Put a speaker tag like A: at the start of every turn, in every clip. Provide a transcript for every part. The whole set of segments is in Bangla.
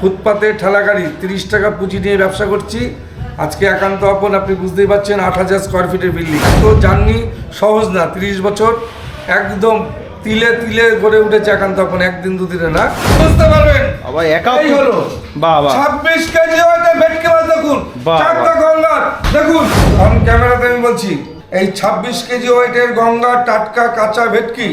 A: ফুটপাতে ঠেলা গাড়ি তিরিশ টাকা পুঁজি নিয়ে ব্যবসা করছি। আজকে একান্ত আপন আপনি বুঝতেই পারছেন আট হাজার স্কোয়ার ফিটের বিল্ডিং তো জার্নি সহজ না তিরিশ বছর একদম তিলে তিলে গড়ে উঠেছে একান্ত আপন একদিন দুদিনে না? বুঝতে পারবেন?
B: আবার একা
A: হলো। ছাব্বিশ কেজি হয়তো ভেটকি মাছ দেখুন। চারটা গঙ্গার দেখুন। ক্যামেরাতে আমি বলছি এই ছাব্বিশ কেজি ওয়েটের গঙ্গা টাটকা কাঁচা ভেটকি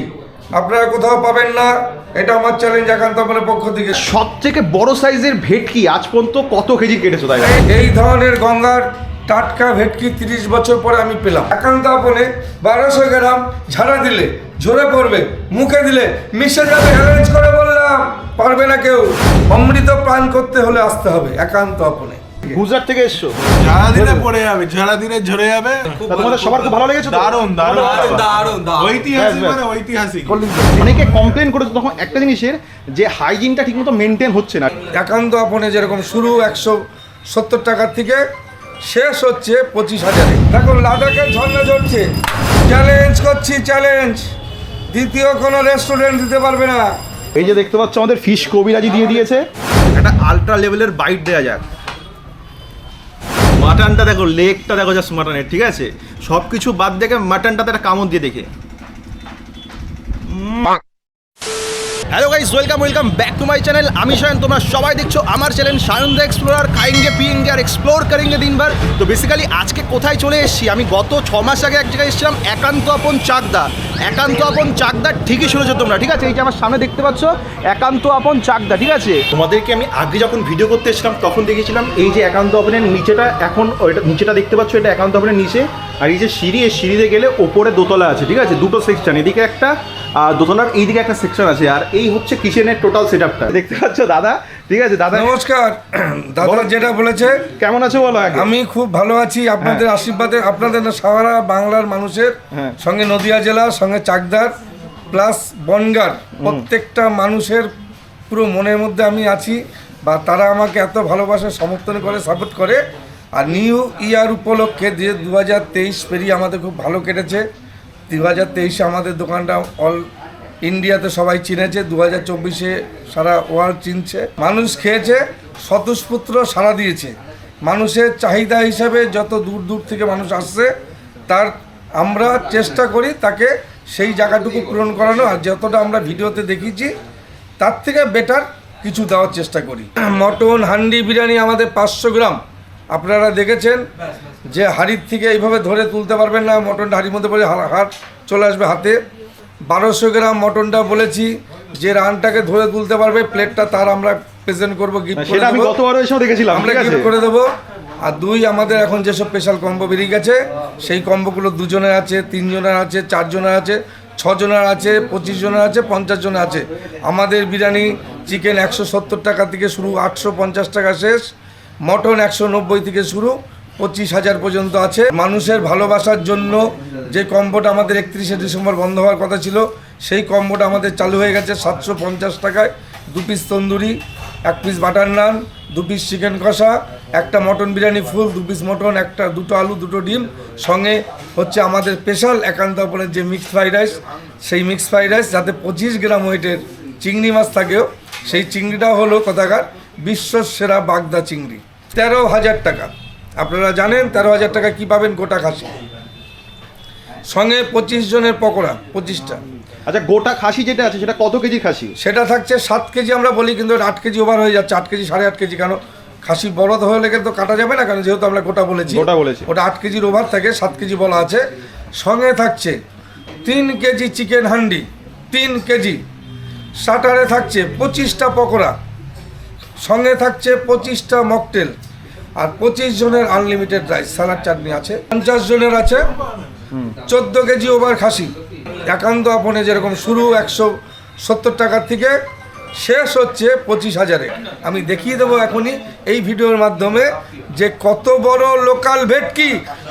A: আপনারা কোথাও পাবেন না। এটা আমার চ্যালেঞ্জ একান্ত আপনার পক্ষ থেকে।
B: সব থেকে বড় সাইজের ভেটকি আজ পর্যন্ত কত কেজি কেটেছো তাই
A: এই- এই ধরনের গঙ্গার টাটকা ভেটকি তিরিশ বছর পরে আমি পেলাম। একান্ত আপনে বারোশো গ্রাম ঝাড়া দিলে ঝরে পড়বে মুখে দিলে মিশে যাবে অ্যারেঞ্জ করে বললাম পারবে না কেউ। অমৃত প্রাণ করতে হলে আসতে হবে একান্ত আপনে।
B: গুজরাট থেকে এসছো?
C: ঝাড়া দিনে পড়ে যাবে ঝাড়া দিনে ঝরে যাবে।
B: তোমাদের সবার খুব ভালো লেগেছে তো?
C: দারুণ দারুণ
D: দারুণ, দারুণ।
C: ঐতিহাসিক মানে ঐতিহাসিক।
B: অনেকে কমপ্লেন করেছে তখন একটা জিনিসের যে হাইজিনটা ঠিকমতো মেনটেন হচ্ছে না।
A: একান্ত আপনে যেরকম শুরু একশো সত্তর টাকার থেকে শেষ হচ্ছে পঁচিশ হাজারে। দেখুন লাদাখে ঝর্ণা ঝরছে। চ্যালেঞ্জ করছি চ্যালেঞ্জ দ্বিতীয় কোনো রেস্টুরেন্ট দিতে পারবে না।
B: এই যে দেখতে পাচ্ছ আমাদের ফিশ কবিরাজি দিয়ে দিয়েছে। একটা আলট্রা লেভেলের বাইট দেওয়া যাক। মাটনটা দেখো লেগটা দেখো জাস্ট মাটনের ঠিক আছে? সব কিছু বাদ দেখে মাটনটাতে একটা কামড় দিয়ে দেখে। Hello guys welcome welcome back to my channel আমি সায়ন, তোমরা সবাই দেখছ আমার চ্যানেল সায়ন দ্য এক্সপ্লোরার খাইঙ্গে পিয়েঙ্গে আর এক্সপ্লোর করেঙ্গে দিনবার তো বেসিক্যালি আজকে কোথায় চলে এসেছি? আমি গত ছ মাস আগে এক জায়গায় এসেছিলাম, একান্ত আপন চাকদা। একান্ত আপন চাকদা ঠিকই শুনেছো তোমরা, ঠিক আছে? এই যে আমার সামনে দেখতে পাচ্ছ, একান্ত আপন চাকদা, ঠিক আছে? তোমাদেরকে আমি আগে যখন ভিডিও করতে এসেছিলাম, তখন দেখেছিলাম এই যে একান্ত আপনের নিচেটা এখন, ওইটা নিচেটা দেখতে পাচ্ছ, এটা একান্ত আপনের নিচে। আর এই যে সিঁড়ি এই সিঁড়িতে গেলে ওপরে দোতলা আছে ঠিক আছে? দুটো সেকশন এদিকে একটা আর দোতলার এইদিকে একটা সেকশন আছে আর এই হচ্ছে কিচেনের টোটাল সেট আপটা দেখতে পাচ্ছ দাদা? ঠিক আছে দাদা?
A: নমস্কার। দাদা যেটা বলেছে
B: কেমন আছো বলো
A: আমি খুব ভালো আছি আপনাদের আশীর্বাদে আপনাদের না সারা বাংলার মানুষের
B: হ্যাঁ।
A: সঙ্গে নদিয়া জেলা সঙ্গে চাকদার প্লাস বনগার প্রত্যেকটা মানুষের পুরো মনের মধ্যে আমি আছি বা তারা আমাকে এত ভালোবাসে সমর্থন করে সাপোর্ট করে আর নিউ ইয়ার উপলক্ষে যে দু হাজার তেইশ পেরিয়ে আমাদের খুব ভালো কেটেছে। দু হাজার তেইশে আমাদের দোকানটা অল ইন্ডিয়াতে সবাই চিনেছে দু হাজার চব্বিশে সারা ওয়ার্ল্ড চিনছে। মানুষ খেয়েছে, স্বতঃস্ফূর্ত সারা দিয়েছে। মানুষের চাহিদা হিসাবে যত দূর দূর থেকে মানুষ আসছে, তার আমরা চেষ্টা করি তাকে সেই জায়গাটুকু পূরণ করানো। আর যতটা আমরা ভিডিওতে দেখিয়েছি, তার থেকে বেটার কিছু দেওয়ার চেষ্টা করি। মটন, হান্ডি, বিরিয়ানি আমাদের পাঁচশো গ্রাম। আপনারা দেখেছেন যে হাড়ির থেকে এইভাবে ধরে তুলতে পারবেন না মটনটা হাড়ির মধ্যে পড়ে হাট চলে আসবে হাতে। বারোশো গ্রাম মটনটা বলেছি যে রানটাকে ধরে তুলতে পারবে প্লেটটা তার আমরা প্রেজেন্ট করব গিফট করে দেবো।
B: দেখেছিলাম
A: আমরা গিফট করে দেবো। আর দুই আমাদের এখন যেসব স্পেশাল কম্বো বেরিয়ে গেছে সেই কম্বোগুলো দুজনের আছে তিনজনের আছে চারজনের আছে ছজনের আছে পঁচিশ জনের আছে পঞ্চাশ জনের আছে। আমাদের বিরিয়ানি চিকেন একশো সত্তর টাকা থেকে শুরু আটশো পঞ্চাশ টাকা শেষ। মটন একশো নব্বই থেকে শুরু, পঁচিশ হাজার পর্যন্ত আছে। মানুষের ভালোবাসার জন্য যে কম্বোটা আমাদের একত্রিশে ডিসেম্বর বন্ধ হওয়ার কথা ছিল, সেই কম্বোটা আমাদের চালু হয়ে গেছে সাতশো পঞ্চাশ টাকায়। দু পিস তন্দুরি, এক পিস বাটার নান দু পিস চিকেন কষা, একটা মটন বিরিয়ানি ফুল দু পিস মটন, একটা, দুটো আলু, দুটো ডিম। সঙ্গে হচ্ছে আমাদের স্পেশাল একান্ত আপনের যে মিক্সড ফ্রাইড রাইস সেই মিক্সড ফ্রাইড রাইস যাতে পঁচিশ গ্রাম ওয়েটের চিংড়ি মাছ থাকেও, সেই চিংড়িটা হলো কোথাকার বিশ্ব সেরা বাগদা চিংড়ি। তেরো হাজার টাকা। আপনারা জানেন তেরো হাজার টাকা কী পাবেন? গোটা খাসি। সঙ্গে পঁচিশ জনের পকোড়া পঁচিশটা।
B: আচ্ছা গোটা খাসি যেটা আছে সেটা কত কেজি খাসি?
A: সেটা থাকছে সাত কেজি আমরা বলি কিন্তু আট কেজি ওভার হয়ে যাচ্ছে। আট কেজি সাড়ে আট কেজি। কেন? খাসি বড় হলে কিন্তু কাটা যাবে না কারণ যেহেতু আমরা গোটা বলেছি
B: গোটা বলেছি।
A: ওটা আট কেজির ওভার থাকে সাত কেজি বলা আছে। সঙ্গে থাকছে তিন কেজি চিকেন হান্ডি তিন কেজি। স্টার্টারে থাকছে পঁচিশটা পকোড়া। সঙ্গে থাকছে পঁচিশটা মকটেল আর পঁচিশ জনের আনলিমিটেড রাইস সালাড চাটনি আছে। পঞ্চাশ জনের আছে, চোদ্দ কেজি ওভার খাসি। একান্ত আপনে যেরকম শুরু একশো সত্তর টাকার থেকে, শেষ হচ্ছে পঁচিশ হাজারে। আমি দেখিয়ে দেবো এখনই এই ভিডিওর মাধ্যমে যে কত বড় লোকাল ভেটকি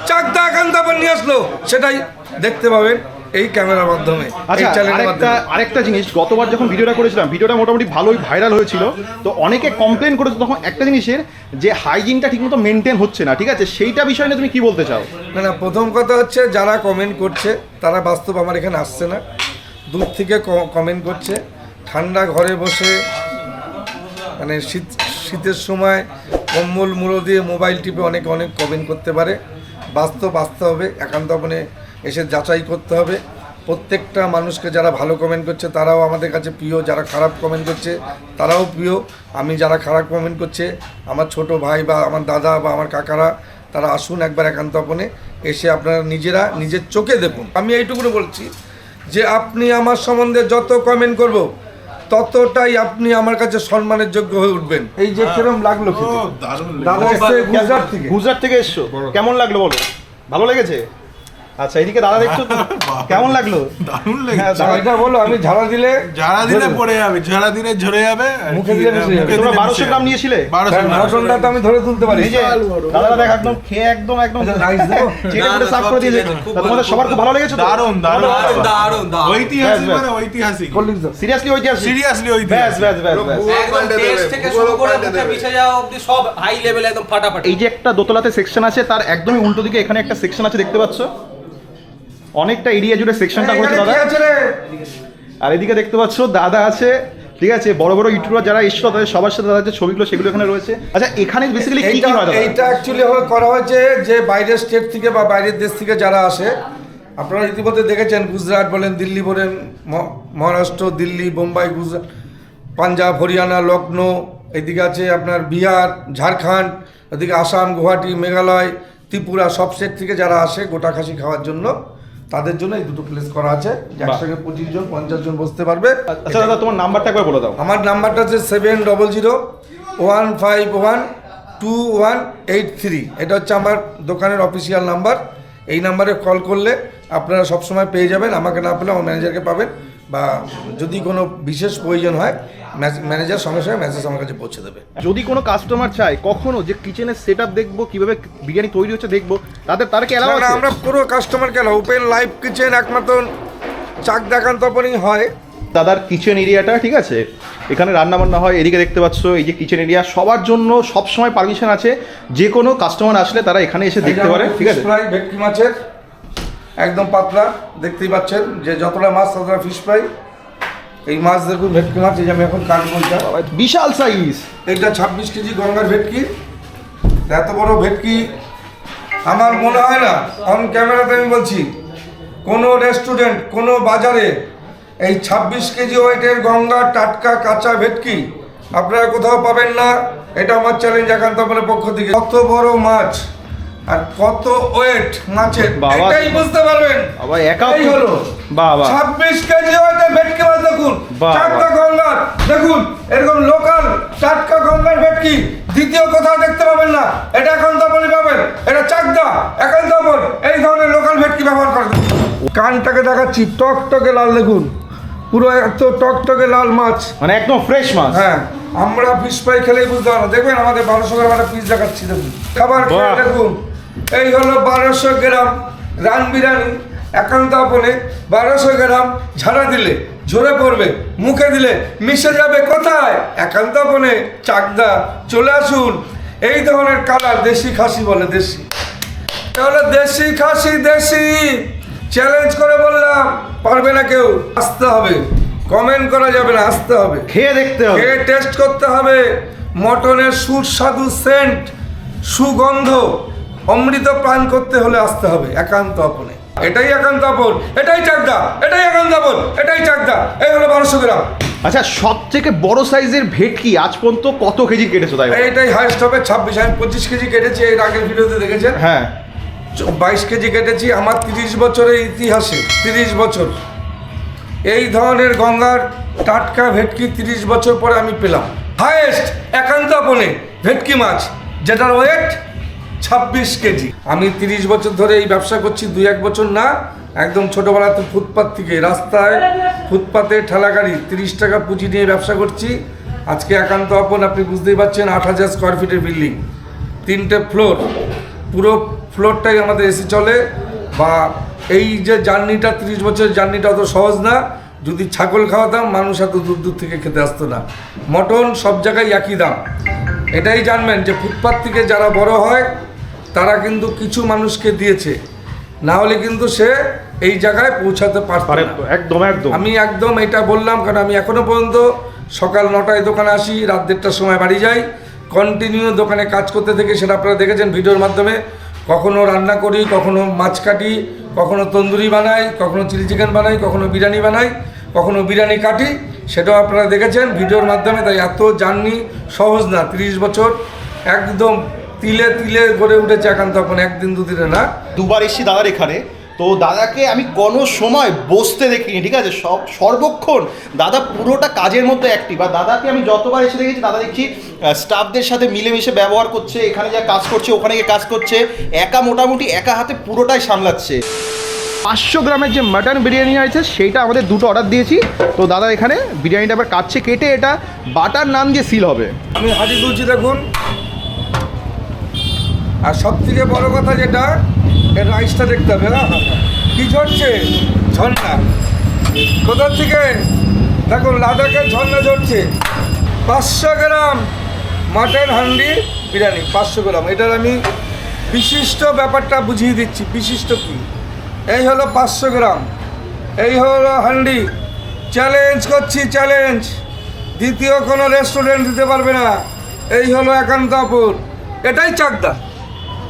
A: চাকদা একান্ত আপন নিয়ে আসলো। সেটাই দেখতে পাবেন। এই ক্যামেরার মাধ্যমে
B: আচ্ছা আরেকটা আরেকটা জিনিস গতবার যখন ভিডিওটা করেছিলাম ভিডিওটা মোটামুটি ভালোই ভাইরাল হয়েছিল। তো অনেকে কমপ্লেন করেছে তখন একটা জিনিসের যে হাইজিনটা ঠিকমতো মেনটেন হচ্ছে না ঠিক আছে? সেইটা বিষয় নিয়ে তুমি কি বলতে চাও?
A: না না প্রথম কথা হচ্ছে যারা কমেন্ট করছে তারা বাস্তব আমার এখানে আসছে না। দূর থেকে কমেন্ট করছে। ঠান্ডা ঘরে বসে মানে শীত শীতের সময় কম্বল মুড়ো দিয়ে মোবাইল টিপে অনেক অনেক কমেন্ট করতে পারে। বাস্তব আসতে হবে একান্ত আপনি এসে যাচাই করতে হবে। প্রত্যেকটা মানুষকে যারা ভালো কমেন্ট করছে তারাও আমাদের কাছে প্রিয়। যারা খারাপ কমেন্ট করছে তারাও প্রিয়। আমি যারা খারাপ কমেন্ট করছে আমার ছোট ভাই বা আমার দাদা বা আমার কাকারা তারা আসুন একবার একান্ত আপনে এসে আপনারা নিজেরা নিজের চোখে দেখুন। আমি এইটুকুনি বলছি যে আপনি আমার সম্বন্ধে যত কমেন্ট করব ততটাই আপনি আমার কাছে সম্মানের যোগ্য হয়ে উঠবেন। এই যে কিরম লাগল দাদা গুজরাট থেকে।
B: গুজরাট থেকে এসছো? কেমন লাগল বলো? ভালো লেগেছে? আচ্ছা এদিকে দাদা দেখছ তো? কেমন লাগল?
C: দারুণ
B: হ্যাঁ,
C: লেগেছে।
B: দাদা-
A: বলো আমি ঝাড়া দিলে
C: দিনে
A: ধরবো।
C: পড়ে যাবে যারা দিনে ঝরে যাবে
A: মুখে দিলে মিশে যাবে।
B: তোমরা
C: দিলে
B: বারোশো
C: মিশে
B: গ্রাম নিয়েছিলে?
C: 1200
A: কারণ
C: গ্রাম।
A: তো আমি ধরে তুলতে পারি।
B: দাদা দেখ একদম খেয়ে একদম একদম
A: Nice দেবো?
B: চেটে পুটে
D: না,
B: সাফ করে দিয়েছে। তোমাদের সবার খুব ভালো লেগেছে তো?
C: দারুণ দারুণ
D: দারুণ, দারুণ।
C: ঐতিহাসিক মানে ঐতিহাসিক।
B: সিরিয়াসলি ঐতিহাসিক
C: সিরিয়াসলি ঐতিহাসিক?
B: ব্যাস ব্যাস ব্যাস
D: একদম টেস্ট থেকে শুরু করে মুখে মিশে যাওয়া অবধি সব হাই লেভেলে একদম ফাটাফাটি।
B: এই যে একটা দোতলাতে সেকশন আছে তার একদমই উল্টো দিকে এখানে একটা সেকশন আছে দেখতে পাচ্ছ অনেকটা এরিয়া জুড়ে সেকশনটা করেছে দাদা? আর এদিকে দেখতে পাচ্ছ দাদা আছে ঠিক আছে বড় বড় ইউটিউবার যারা এসেছিল তাদের সবার সাথে দাদা যে ছবিগুলো সেগুলো এখানে রয়েছে। আচ্ছা এখানে বেসিক্যালি কি কি হয়
A: এইটা অ্যাকচুয়ালি করা হয়েছে যে বাইরের স্টেট থেকে বা বাইরের দেশ থেকে যারা আসে আপনারা ইতিমধ্যে দেখেছেন গুজরাট বলেন দিল্লি বলেন মহারাষ্ট্র দিল্লি বোম্বাই গুজরাট পাঞ্জাব হরিয়ানা লখনৌ এদিকে আছে আপনার বিহার ঝাড়খণ্ড এদিকে আসাম গুয়াহাটি মেঘালয় ত্রিপুরা সব স্টেট থেকে যারা আসে গোটা খাসি খাওয়ার জন্য। তাদের জন্য এই দুটো প্লেস করা আছে একসঙ্গে পঁচিশ জন পঞ্চাশ জন বসতে পারবে।
B: আচ্ছা দাদা তোমার নাম্বারটা একবার বলে দাও।
A: আমার নাম্বারটা হচ্ছে seven double zero one five one two one eight three এটা হচ্ছে আমার দোকানের অফিসিয়াল নাম্বার এই নাম্বারে কল করলে আপনারা সবসময় পেয়ে যাবেন। আমাকে না পেলে আমার ম্যানেজারকে পাবেন। বা যদি কোনো বিশেষ প্রয়োজন হয় ম্যানেজার সঙ্গে সঙ্গে মেসেজ আমার কাছে পৌঁছে দেবে।
B: যদি কোনো কাস্টমার চায় কখনো যে কিচেনের সেট আপ দেখব কীভাবে বিরিয়ানি তৈরি হচ্ছে দেখব তাদের তার কি
A: আমরা পুরো কাস্টমারকে ওপেন লাইভ কিচেন একমাত্র চাক দেখান তপনই হয়।
B: দাদার কিচেন এরিয়াটা ঠিক আছে? এখানে রান্না বান্না হয় এদিকে দেখতে পাচ্ছ এই যে কিচেন এরিয়া সবার জন্য সব সময় পারমিশন আছে যে কোনো কাস্টমার আসলে তারা এখানে এসে দেখতে পারে ঠিক আছে?
A: ফ্রাই ভেটকি মাছের একদম পাতলা দেখতেই পাচ্ছেন যে যতটা মাছ ততটা ফিশ ফ্রাই এই মাছ দেখুন ভেটকি মাছ এই যে আমি এখন কাটবো
B: বিশাল সাইজ
A: এটা ছাব্বিশ কেজি গঙ্গার ভেটকি। এত বড় ভেটকি আমার মনে হয় না অন ক্যামেরাতে আমি বলছি কোনো রেস্টুরেন্ট কোনো বাজারে এই ছাব্বিশ কেজি ওয়েটের গঙ্গা টাটকা কাঁচা ভেটকি আপনারা কোথাও পাবেন না। এটা আমার চ্যালেঞ্জ একান্ত পক্ষ থেকে। কত বড় মাছ আর কত ওয়েট মাছের
B: বাবা।
A: এটাই বুঝতে পারবেন।
B: বাবা একা
A: এই হলো।
B: বাবা।
A: ছাব্বিশ কেজি ওয়েটের ভেটকি মাছ দেখুন। টাটকা গঙ্গার দেখুন এরকম লোকাল টাটকা গঙ্গার ভেটকি। দ্বিতীয় কোথাও দেখতে পাবেন না। এটা একান্ত আপনি পাবেন। এটা চাকদা একান্ত আপন এই ধরনের লোকাল ভেটকি ব্যবহার করেন। কানটাকে দেখাচ্ছি টকটকে লাল দেখুন। পুরো এত টকটকে লাল মাছ।
B: মানে একদম ফ্রেশ মাছ।
A: হ্যাঁ আমরা ফিশ ফ্রাই খেলেই বুঝতে পারব। দেখবেন আমাদের বারোশো গ্রাম একটা পিস দেখাচ্ছি দেখুন। খাবার খেয়ে দেখুন। এই হলো বারোশো গ্রাম রান বিরিয়ানি। একান্ত আপনে বারোশো গ্রাম ঝাড়া দিলে ঝরে পড়বে মুখে দিলে মিশে যাবে কোথায়? একান্ত আপনে চাকদা চলে আসুন। এই ধরনের কালার দেশি খাসি বলে দেশি। তাহলে দেশি খাসি দেশি। চ্যালেঞ্জ করে বললাম পারবে না কেউ আসতে হবে। কমেন্ট করা যাবে না আসতে হবে।
B: খেয়ে দেখতে হবে।
A: খেয়ে টেস্ট করতে হবে। মটনের সুস্বাদু সেন্ট সুগন্ধ। অমৃত প্রাণ করতে হলে আসতে হবে একান্ত আপনে। এটাই একান্ত আপন এটাই চাকদা এটাই একান্ত আপন এটাই চাকদা এই হলো বারোশো গ্রাম।
B: আচ্ছা সব থেকে বড় সাইজের ভেটকি আজ পর্যন্ত কত কেজি কেটেছো তাই
A: এটাই হাইস্ট হবে ছাব্বিশ আমি পঁচিশ কেজি কেটেছি এর আগের ভিডিওতে দেখেছেন?
B: হ্যাঁ।
A: বাইশ কেজি কেটেছি আমার তিরিশ বছরের ইতিহাসে তিরিশ বছর। এই ধরনের গঙ্গার টাটকা ভেটকি তিরিশ বছর পরে আমি পেলাম। হায়েস্ট একান্ত আপনে ভেটকি মাছ যেটার ওয়েট ছাব্বিশ কেজি। আমি তিরিশ বছর ধরে এই ব্যবসা করছি, দুই এক বছর না, একদম ছোটোবেলাতে ফুটপাত থেকে। রাস্তায় ফুটপাতে ঠেলাগাড়ি তিরিশ টাকা পুঁজি নিয়ে ব্যবসা করছি। আজকে একান্ত আপন, আপনি বুঝতেই পারছেন, আট হাজার স্কোয়ার ফিটের বিল্ডিং তিনটে ফ্লোর পুরো ফ্লোরটাই আমাদের এসি চলে। বা এই যে জার্নিটা তিরিশ বছরের জার্নিটা অত সহজ না। যদি ছাগল খাওয়াতাম, মানুষ এত দূর দূর থেকে খেতে আসতো না। মটন সব জায়গায় একই দাম। এটাই জানবেন যে ফুটপাত থেকে যারা বড় হয় তারা কিন্তু কিছু মানুষকে দিয়েছে। না হলে কিন্তু সে এই জায়গায় পৌঁছাতে
B: পারে
A: না।
B: একদম একদম।
A: আমি একদম এটা বললাম কারণ আমি এখনও পর্যন্ত সকাল নটায় দোকানে আসি রাত দেড়টার সময় বাড়ি যাই। কন্টিনিউ দোকানে কাজ করতে থেকে সেটা আপনারা দেখেছেন ভিডিওর মাধ্যমে। কখনো রান্না করি কখনো মাছ কাটি কখনো তন্দুরি বানাই কখনো চিলি চিকেন বানাই কখনো বিরিয়ানি বানাই কখনো বিরিয়ানি কাটি সেটাও আপনারা দেখেছেন ভিডিওর মাধ্যমে। তাই এত জার্নি সহজ না তিরিশ বছর একদম তিলে তিলে গড়ে উঠেছে একান্ত আপন একদিন দুদিনে না?
B: দুবার এসেছি দাদার এখানে। তো দাদাকে আমি কোনো সময় বসতে দেখিনি ঠিক আছে? সব সর্বক্ষণ দাদা পুরোটা কাজের মধ্যে অ্যাক্টিভ আর দাদাকে আমি যতবার এসে দেখেছি দাদা দেখছি স্টাফদের সাথে মিলেমিশে ব্যবহার করছে এখানে যা কাজ করছে ওখানে গিয়ে কাজ করছে একা মোটামুটি একা হাতে পুরোটাই সামলাচ্ছে। পাঁচশো গ্রামের যে মাটন বিরিয়ানি আছে সেইটা আমাদের দুটো অর্ডার দিয়েছি। তো দাদা এখানে বিরিয়ানিটা আবার কাটছে কেটে এটা বাটার নাম দিয়ে সিল হবে।
A: আমি হাঁটি তুলছি দেখুন। আর সব থেকে বড় কথা যেটা, এর রাইসটা দেখতে হবে হ্যাঁ? কি ঝরছে? ঝর্ণা। কোথার থেকে? দেখুন লাদাখের ঝর্ণা ঝরছে। পাঁচশো গ্রাম মাটন হান্ডি বিরিয়ানি, পাঁচশো গ্রাম। এটার আমি বিশিষ্ট ব্যাপারটা বুঝিয়ে দিচ্ছি। বিশিষ্ট কি? এই হলো পাঁচশো গ্রাম। এই হলো হান্ডি। চ্যালেঞ্জ করছি, চ্যালেঞ্জ। দ্বিতীয় কোনো রেস্টুরেন্ট দিতে পারবে না। এই হলো একান্তপুর এটাই চাকদা।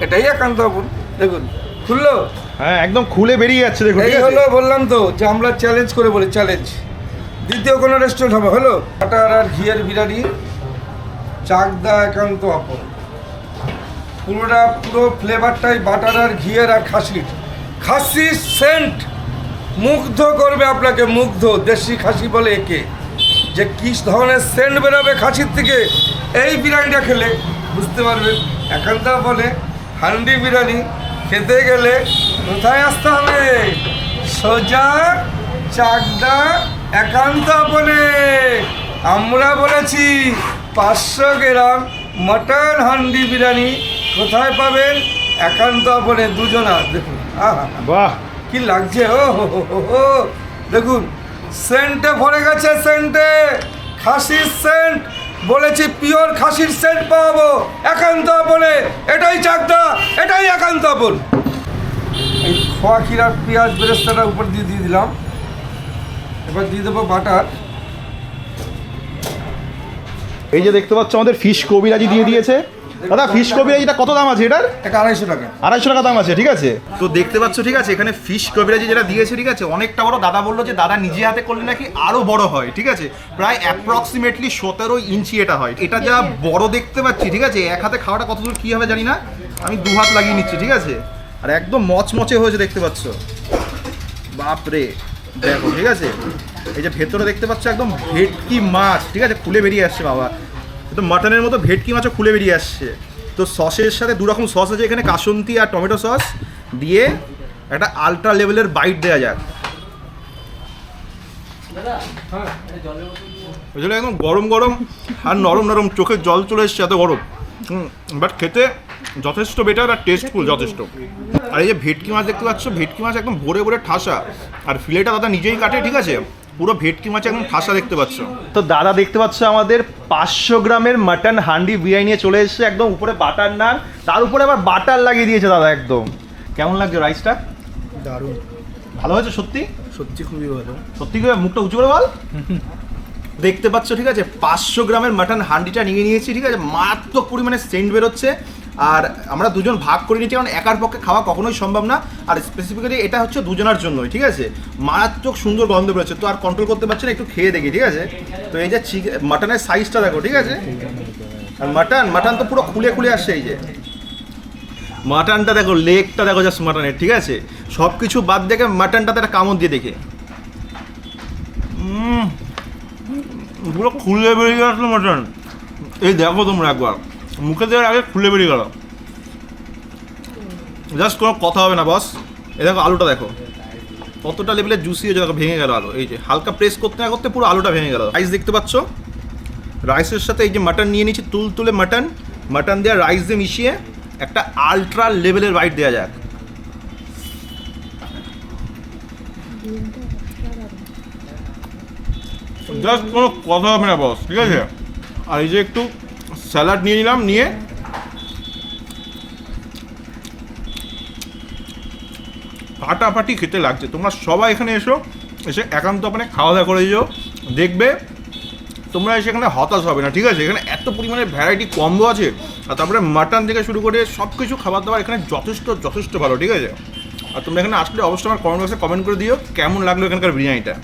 A: এটাই একান্তপুর দেখুন খুললো?
B: হ্যাঁ একদম খুলে বেরিয়ে যাচ্ছে দেখুন
A: এই হলো বললাম তো যে আমরা চ্যালেঞ্জ করে বলি চ্যালেঞ্জ দ্বিতীয় কোনো রেস্টুরেন্ট হবে হলো? বাটার আর ঘিয়ের বিরিয়ানি চাকদা একান্ত আপন। পুরোটা পুরো ফ্লেভারটাই বাটার আর ঘিয়ের আর খাসির। খাসির সেন্ট মুগ্ধ করবে আপনাকে মুগ্ধ দেশি খাসি বলে একে। যে কী ধরনের সেন্ট বেরোবে খাসির থেকে এই বিরিয়ানিটা খেলে বুঝতে পারবেন একান্ত বলে হান্ডি বিরিয়ানি খেতে গেলে কোথায় আসতে হবে? সোজা চাকদা একান্ত বলে আমরা বলেছি পাঁচশো গ্রাম মটন হান্ডি বিরিয়ানি কোথায় পাবেন? একান্ত বলে দুজনা। দেখুন আহা
B: বাহ।
A: কি লাগছে ও হো হো হো হো। দেখুন সেন্টে ভরে গেছে সেন্টে। খাসির সেন্ট বলেছি পিওর খাসির সেট পাবো একান্ত বলে এটাই চাকদা, এটাই একান্ত বল এই খোয়া ক্ষীরার পেঁয়াজ বেরেস্তাটা উপর দিয়ে দিয়ে দিলাম। এবার দিয়ে দেবো বাটার।
B: এই যে দেখতে পাচ্ছ আমাদের ফিশ কবিরাজি দিয়ে দিয়েছে। দাদা ফিশ কবিরাজিটা কত দাম আছে এটার?
A: এটা আড়াইশো টাকা।
B: আড়াইশো টাকা দাম আছে ঠিক আছে? তো দেখতে পাচ্ছ ঠিক আছে এখানে ফিশ কবিরাজি যেটা দিয়েছে ঠিক আছে অনেকটা বড়। দাদা বলল যে দাদা নিজে হাতে করলে নাকি আরও বড় হয় ঠিক আছে? প্রায় অ্যাপ্রক্সিমেটলি সতেরো ইঞ্চি এটা হয়। এটা যা বড় দেখতে পাচ্ছি ঠিক আছে এক হাতে খাওয়াটা কতদূর কী হবে জানি না। আমি দু হাত লাগিয়ে নিচ্ছি ঠিক আছে? আর একদম মচমচে হয়েছে দেখতে পাচ্ছ। বাপরে দেখো ঠিক আছে? এই যে ভেতরে দেখতে পাচ্ছ একদম ভেটকি মাছ ঠিক আছে? খুলে বেরিয়ে আসছে বাবা। তো মাটনের মতো ভেটকি মাছও খুলে বেরিয়ে আসছে। তো সসের সাথে দু রকম সস আছে, এখানে কাসন্তি আর টমেটো সস দিয়ে একটা আলট্রা লেভেলের বাইট দেওয়া যাক। ওই জন্য একদম গরম গরম আর নরম নরম চোখের জল চলে এসছে এত গরম। বাট খেতে যথেষ্ট বেটার আর টেস্টফুল যথেষ্ট। আর এই যে ভেটকি মাছ দেখতে পাচ্ছ, ভেটকি মাছ একদম ভরে ভরে ঠাসা। আর ফিলেটা দাদা নিজেই কাটে, ঠিক আছে? পুরো ভেটকি মাছ একদম ঠাসা দেখতে পাচ্ছ। তো দাদা দেখতে পাচ্ছ আমাদের পাঁচশো গ্রামের মাটন হান্ডি বিরিয়ানি নিয়ে চলে এসেছে একদম উপরে বাটার নান তার উপরে আবার বাটার লাগিয়ে দিয়েছে দাদা একদম। কেমন লাগছে রাইসটা?
C: দারুণ।
B: ভালো হয়েছে সত্যি?
C: সত্যি খুবই ভালো।
B: সত্যি করে মুখটা উঁচু করে বল। দেখতে পাচ্ছ ঠিক আছে? পাঁচশো গ্রামের মাটন হান্ডিটা নিয়ে নিয়েছি ঠিক আছে? মারাত্মক পরিমাণে সেন্ট বেরোচ্ছে। আর আমরা দুজন ভাগ করে নিচ্ছি কারণ একার পক্ষে খাওয়া কখনোই সম্ভব না। আর স্পেসিফিক্যালি এটা হচ্ছে দুজনের জন্যই, ঠিক আছে? মারাত্মক সুন্দর গন্ধ বেরোচ্ছে, তো আর কন্ট্রোল করতে পারছি না, একটু খেয়ে দেখি, ঠিক আছে? তো এই যে মাটনের সাইজটা দেখো, ঠিক আছে? আর মাটন মাটন তো পুরো খুলে খুলে আসছে এই যে। মাটনটা দেখো লেগটা দেখো জাস্ট মাটনের ঠিক আছে? সব কিছু বাদ দেখে মাটনটাতে একটা কামড় দিয়ে দেখে। পুরো খুলে বেরিয়ে গেল মাটন এই দেখো তোমরা একবার। মুখে দেওয়ার আগে খুলে বেরিয়ে গেল। জাস্ট কোনো কথা হবে না বস এই দেখো আলুটা দেখো। কতটা লেভেলে জুসি হয়ে যাবে ভেঙে গেল আলু। এই যে হালকা প্রেস করতে না করতে পুরো আলুটা ভেঙে গেল। রাইস দেখতে পাচ্ছ? রাইসের সাথে এই যে মাটন নিয়ে নিচ্ছি তুল তুলে মাটন মাটন দেওয়া রাইস দিয়ে মিশিয়ে একটা আলট্রা লেভেলের বাইট দেওয়া যাক। জাস্ট কোনো কথা হবে না বস ঠিক আছে? আর এই যে একটু স্যালাড নিয়ে নিলাম, নিয়ে। ফাটাফাটি খেতে লাগছে। তোমরা সবাই এখানে এসো, এসে একান্ত মানে খাওয়া দাওয়া করে যেও। দেখবে, তোমরা সেখানে হতাশ হবে না, ঠিক আছে? এখানে এত পরিমাণে ভ্যারাইটি কম্বো আছে। আর তারপরে মাটন থেকে শুরু করে সব কিছু খাবার দাবার এখানে যথেষ্ট যথেষ্ট ভালো, ঠিক আছে? আর তোমরা এখানে আসলে অবশ্যই আমার কমেন্ট বক্সে কমেন্ট করে দিও, কেমন লাগল এখানকার বিরিয়ানিটা?